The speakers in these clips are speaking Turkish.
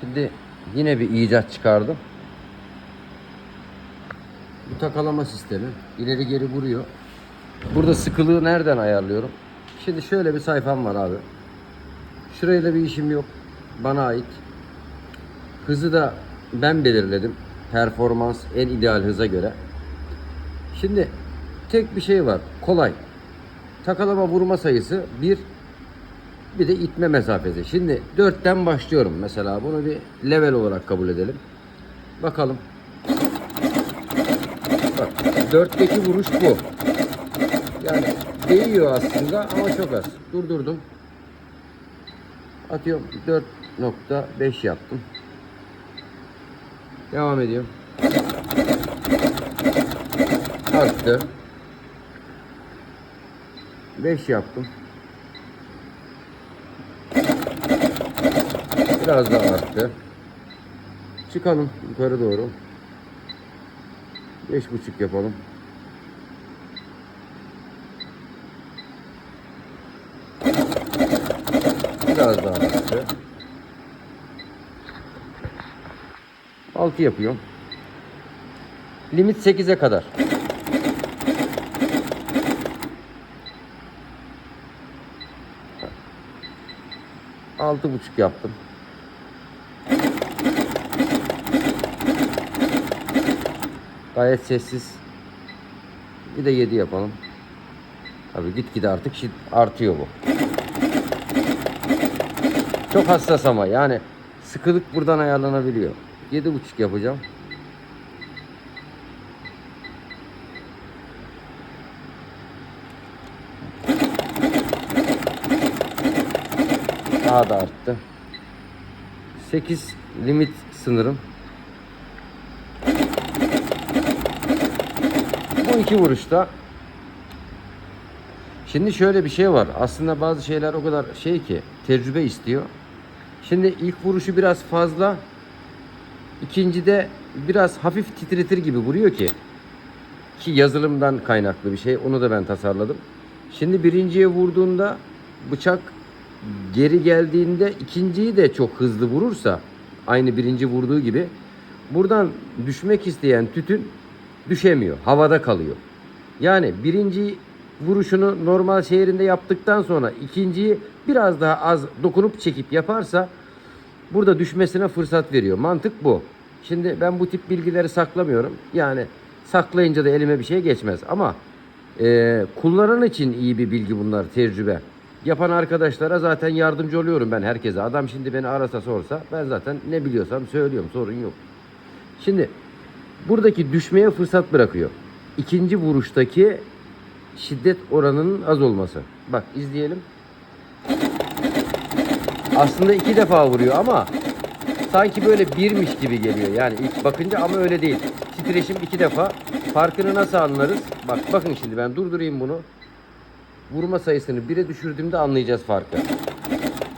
Şimdi yine bir icat çıkardım. Bu takalama sistemi. ileri geri vuruyor. Burada sıkılığı nereden ayarlıyorum? Şimdi şöyle bir sayfam var abi. Şurayla bir işim yok. Bana ait. Hızı da ben belirledim. Performans en ideal hıza göre. Şimdi tek bir şey var. Kolay. Takalama vurma sayısı 1 bir de itme mesafesi. Şimdi 4'ten başlıyorum mesela. Bunu bir level olarak kabul edelim. Bakalım. Bak 4'teki vuruş bu. Yani değiyor aslında ama çok az. Durdurdum. Atıyorum 4.5 yaptım. Devam ediyorum. Arttı. 5 yaptım. Biraz daha arttı. Çıkalım yukarı doğru. Beş buçuk yapalım. Biraz daha arttı. Altı yapıyorum. Limit 8'e kadar. Altı buçuk yaptım. Gayet sessiz. Bir de 7 yapalım. Tabii gitgide artık şid- artıyor bu. Çok hassas ama yani sıkılık buradan ayarlanabiliyor. 7.5 yapacağım. Daha da arttı. 8 limit sınırım. Bu iki vuruşta Şimdi şöyle bir şey var. Aslında bazı şeyler o kadar şey ki tecrübe istiyor. Şimdi ilk vuruşu biraz fazla. ikincide biraz hafif titretir gibi vuruyor ki. Ki yazılımdan kaynaklı bir şey. Onu da ben tasarladım. Şimdi birinciye vurduğunda bıçak geri geldiğinde ikinciyi de çok hızlı vurursa aynı birinci vurduğu gibi buradan düşmek isteyen tütün düşemiyor. Havada kalıyor. Yani birinci vuruşunu normal şehrinde yaptıktan sonra ikinciyi biraz daha az dokunup çekip yaparsa burada düşmesine fırsat veriyor. Mantık bu. Şimdi ben bu tip bilgileri saklamıyorum. Yani saklayınca da elime bir şey geçmez. Ama e, kullanan için iyi bir bilgi bunlar, tecrübe. Yapan arkadaşlara zaten yardımcı oluyorum ben herkese. Adam şimdi beni arasa sorsa ben zaten ne biliyorsam söylüyorum sorun yok. Şimdi buradaki düşmeye fırsat bırakıyor. İkinci vuruştaki şiddet oranının az olması. Bak izleyelim. Aslında iki defa vuruyor ama sanki böyle birmiş gibi geliyor. Yani ilk bakınca ama öyle değil. Titreşim iki defa. Farkını nasıl anlarız? Bak bakın şimdi ben durdurayım bunu. Vurma sayısını bire düşürdüğümde anlayacağız farkı.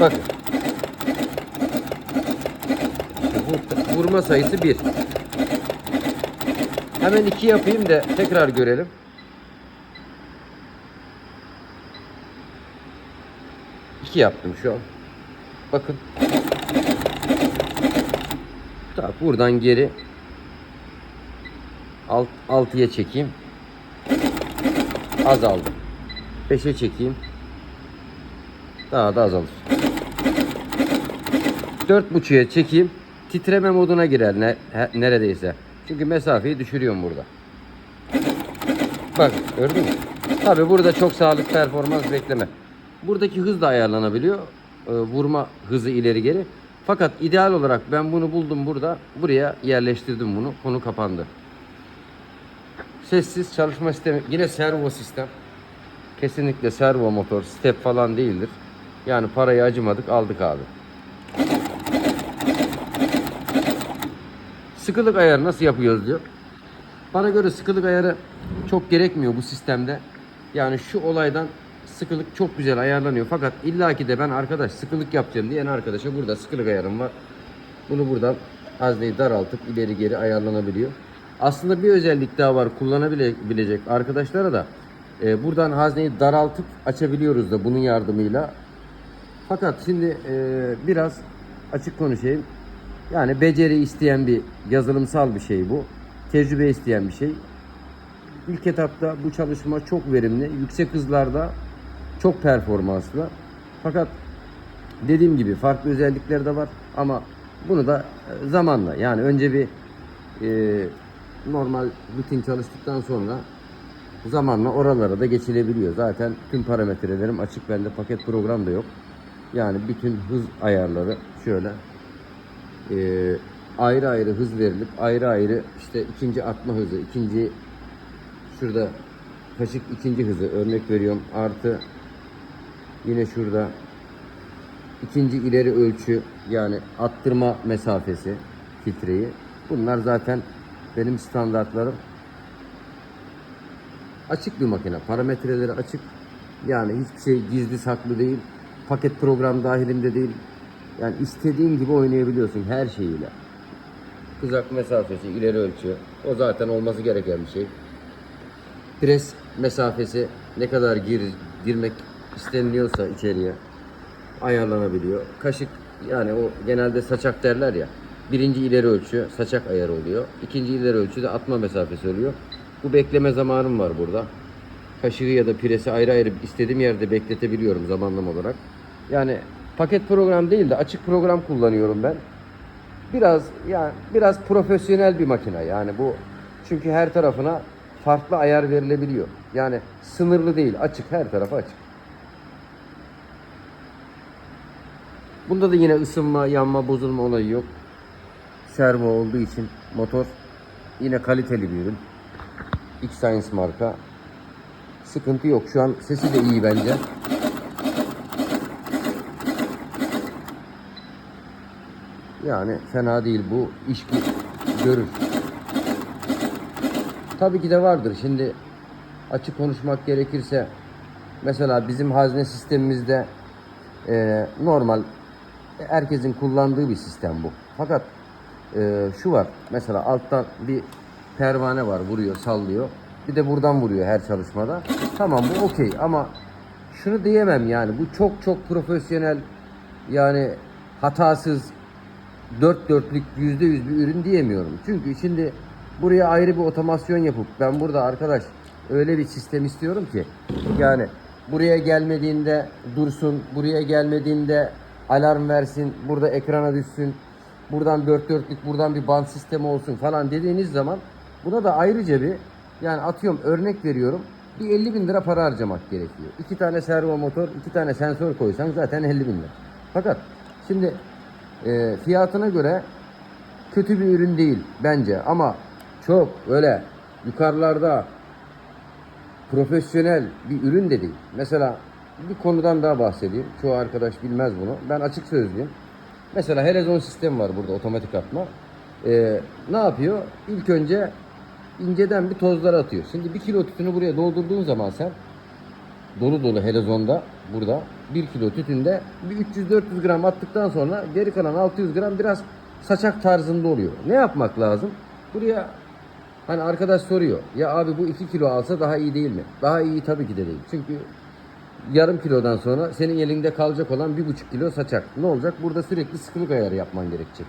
Bakın. Vurma sayısı bir. Hemen iki yapayım da tekrar görelim. İki yaptım şu an. Bakın. Tamam buradan geri alt, altıya çekeyim. Azaldı. Beşe çekeyim. Daha da azalır. Dört buçuğa çekeyim. Titreme moduna girer ne, neredeyse. Çünkü mesafeyi düşürüyorum burada. Bak gördün mü? Tabi burada çok sağlık performans bekleme. Buradaki hız da ayarlanabiliyor. Ee, vurma hızı ileri geri. Fakat ideal olarak ben bunu buldum burada. Buraya yerleştirdim bunu. Konu kapandı. Sessiz çalışma sistemi. Yine servo sistem. Kesinlikle servo motor. Step falan değildir. Yani parayı acımadık aldık abi. Sıkılık ayarı nasıl yapıyoruz diyor. Bana göre sıkılık ayarı çok gerekmiyor bu sistemde. Yani şu olaydan sıkılık çok güzel ayarlanıyor. Fakat illaki de ben arkadaş sıkılık yapacağım diyen arkadaşa burada sıkılık ayarım var. Bunu buradan hazneyi daraltıp ileri geri ayarlanabiliyor. Aslında bir özellik daha var kullanabilecek arkadaşlara da e, buradan hazneyi daraltıp açabiliyoruz da bunun yardımıyla. Fakat şimdi e, biraz açık konuşayım. Yani beceri isteyen bir yazılımsal bir şey bu. Tecrübe isteyen bir şey. İlk etapta bu çalışma çok verimli. Yüksek hızlarda çok performanslı. Fakat dediğim gibi farklı özellikleri de var ama bunu da e, zamanla yani önce bir e, normal rutin çalıştıktan sonra zamanla oralara da geçilebiliyor. Zaten tüm parametrelerim açık. Bende paket program da yok. Yani bütün hız ayarları şöyle e, ayrı ayrı hız verilip ayrı ayrı işte ikinci atma hızı, ikinci şurada kaşık ikinci hızı örnek veriyorum artı yine şurada ikinci ileri ölçü yani attırma mesafesi filtreyi. Bunlar zaten benim standartlarım. Açık bir makine. Parametreleri açık. Yani hiçbir şey gizli saklı değil. Paket program dahilinde değil. Yani istediğin gibi oynayabiliyorsun her şeyiyle. Kızak mesafesi, ileri ölçü. O zaten olması gereken bir şey. Pres mesafesi ne kadar gir, girmek isteniliyorsa içeriye ayarlanabiliyor. Kaşık yani o genelde saçak derler ya. Birinci ileri ölçü saçak ayarı oluyor. İkinci ileri ölçü de atma mesafesi oluyor. Bu bekleme zamanım var burada. Kaşığı ya da piresi ayrı ayrı istediğim yerde bekletebiliyorum zamanlama olarak. Yani paket program değil de açık program kullanıyorum ben. Biraz yani biraz profesyonel bir makine yani bu çünkü her tarafına farklı ayar verilebiliyor. Yani sınırlı değil, açık her tarafı açık. Bunda da yine ısınma, yanma, bozulma olayı yok. Servo olduğu için motor yine kaliteli bir ürün. X-Science marka. Sıkıntı yok. Şu an sesi de iyi bence. Yani fena değil bu. iş gö- görür. Tabii ki de vardır. Şimdi açık konuşmak gerekirse mesela bizim hazne sistemimizde e, normal herkesin kullandığı bir sistem bu. Fakat e, şu var. Mesela alttan bir pervane var vuruyor, sallıyor. Bir de buradan vuruyor her çalışmada. Tamam bu okey ama şunu diyemem yani bu çok çok profesyonel yani hatasız dört dörtlük yüzde yüz bir ürün diyemiyorum. Çünkü şimdi buraya ayrı bir otomasyon yapıp ben burada arkadaş öyle bir sistem istiyorum ki yani buraya gelmediğinde dursun, buraya gelmediğinde alarm versin, burada ekrana düşsün, buradan dört dörtlük buradan bir band sistemi olsun falan dediğiniz zaman buna da ayrıca bir yani atıyorum örnek veriyorum bir 50 bin lira para harcamak gerekiyor. İki tane servo motor, iki tane sensör koysan zaten 50 bin lira. Fakat şimdi e, fiyatına göre kötü bir ürün değil bence ama çok öyle yukarılarda profesyonel bir ürün de değil. Mesela bir konudan daha bahsedeyim. Çoğu arkadaş bilmez bunu. Ben açık sözlüyüm. Mesela helezon sistemi var burada otomatik atma. Ee, ne yapıyor? İlk önce inceden bir tozlar atıyor. Şimdi bir kilo tütünü buraya doldurduğun zaman sen dolu dolu helezonda burada 1 kilo tütünde bir 300-400 gram attıktan sonra geri kalan 600 gram biraz saçak tarzında oluyor. Ne yapmak lazım? Buraya hani arkadaş soruyor. Ya abi bu 2 kilo alsa daha iyi değil mi? Daha iyi tabii ki de değil. Çünkü yarım kilodan sonra senin elinde kalacak olan bir buçuk kilo saçak. Ne olacak? Burada sürekli sıkılık ayarı yapman gerekecek.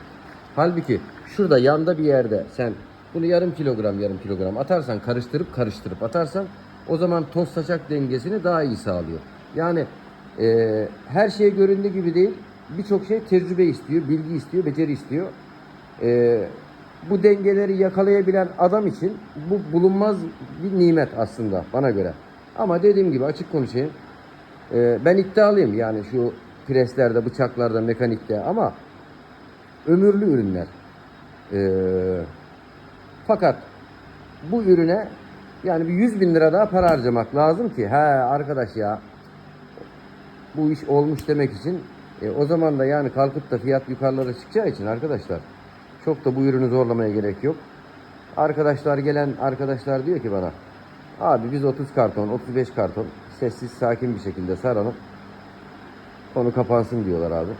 Halbuki şurada yanda bir yerde sen bunu yarım kilogram yarım kilogram atarsan karıştırıp karıştırıp atarsan o zaman toz saçak dengesini daha iyi sağlıyor. Yani e, her şey göründüğü gibi değil. Birçok şey tecrübe istiyor, bilgi istiyor, beceri istiyor. E, bu dengeleri yakalayabilen adam için bu bulunmaz bir nimet aslında bana göre. Ama dediğim gibi açık konuşayım. Ee, ben iddialıyım yani şu preslerde, bıçaklarda, mekanikte ama ömürlü ürünler. Ee, fakat bu ürüne yani bir 100 bin lira daha para harcamak lazım ki he arkadaş ya bu iş olmuş demek için e, o zaman da yani kalkıp da fiyat yukarılara çıkacağı için arkadaşlar çok da bu ürünü zorlamaya gerek yok. Arkadaşlar gelen arkadaşlar diyor ki bana abi biz 30 karton 35 karton sessiz sakin bir şekilde saralım konu kapansın diyorlar abi.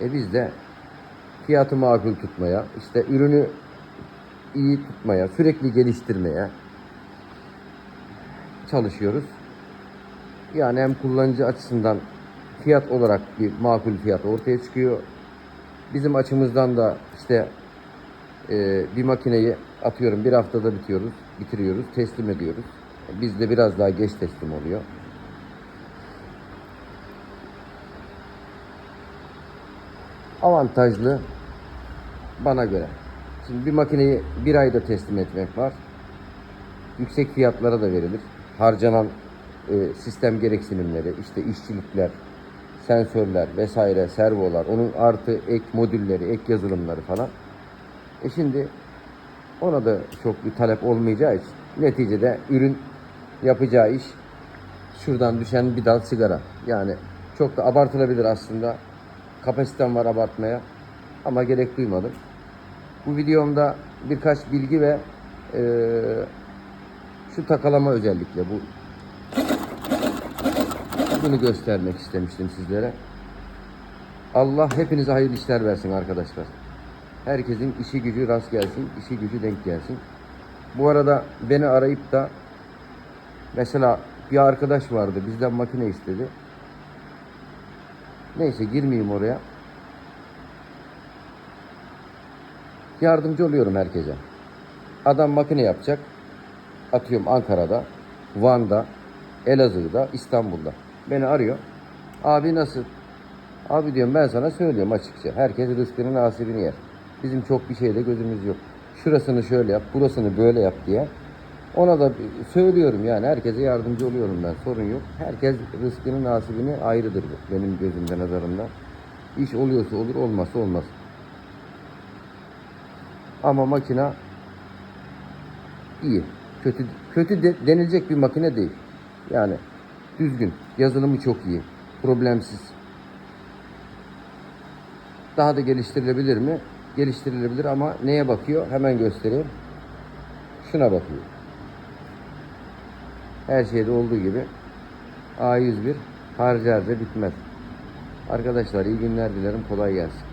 E biz de fiyatı makul tutmaya işte ürünü iyi tutmaya sürekli geliştirmeye çalışıyoruz. Yani hem kullanıcı açısından fiyat olarak bir makul fiyat ortaya çıkıyor. Bizim açımızdan da işte e, bir makineyi atıyorum bir haftada bitiyoruz, bitiriyoruz, teslim ediyoruz. Bizde biraz daha geç teslim oluyor. Avantajlı bana göre. Şimdi bir makineyi bir ayda teslim etmek var. Yüksek fiyatlara da verilir. Harcanan e, sistem gereksinimleri, işte işçilikler, sensörler vesaire, servolar, onun artı ek modülleri, ek yazılımları falan. E şimdi ona da çok bir talep olmayacağı için neticede ürün yapacağı iş şuradan düşen bir dal sigara. Yani çok da abartılabilir aslında. Kapasitem var abartmaya ama gerek duymadım. Bu videomda birkaç bilgi ve eee, şu takalama özellikle bu bunu göstermek istemiştim sizlere. Allah hepinize hayırlı işler versin arkadaşlar. Herkesin işi gücü rast gelsin, işi gücü denk gelsin. Bu arada beni arayıp da mesela bir arkadaş vardı bizden makine istedi. Neyse girmeyeyim oraya. Yardımcı oluyorum herkese. Adam makine yapacak. Atıyorum Ankara'da, Van'da, Elazığ'da, İstanbul'da. Beni arıyor. Abi nasıl? Abi diyorum ben sana söylüyorum açıkça. Herkes rızkının nasibini yer. Bizim çok bir şeyde gözümüz yok. Şurasını şöyle yap, burasını böyle yap diye. Ona da söylüyorum yani herkese yardımcı oluyorum ben. Sorun yok. Herkes rızkının nasibini ayrıdır bu benim gözümde nazarımda. İş oluyorsa olur, olmazsa olmaz. Ama makina iyi. Kötü kötü de, denilecek bir makine değil. Yani düzgün. Yazılımı çok iyi. Problemsiz. Daha da geliştirilebilir mi? Geliştirilebilir ama neye bakıyor? Hemen göstereyim. Şuna bakıyor. Her şeyde olduğu gibi A101 harca bitmez. Arkadaşlar iyi günler dilerim. Kolay gelsin.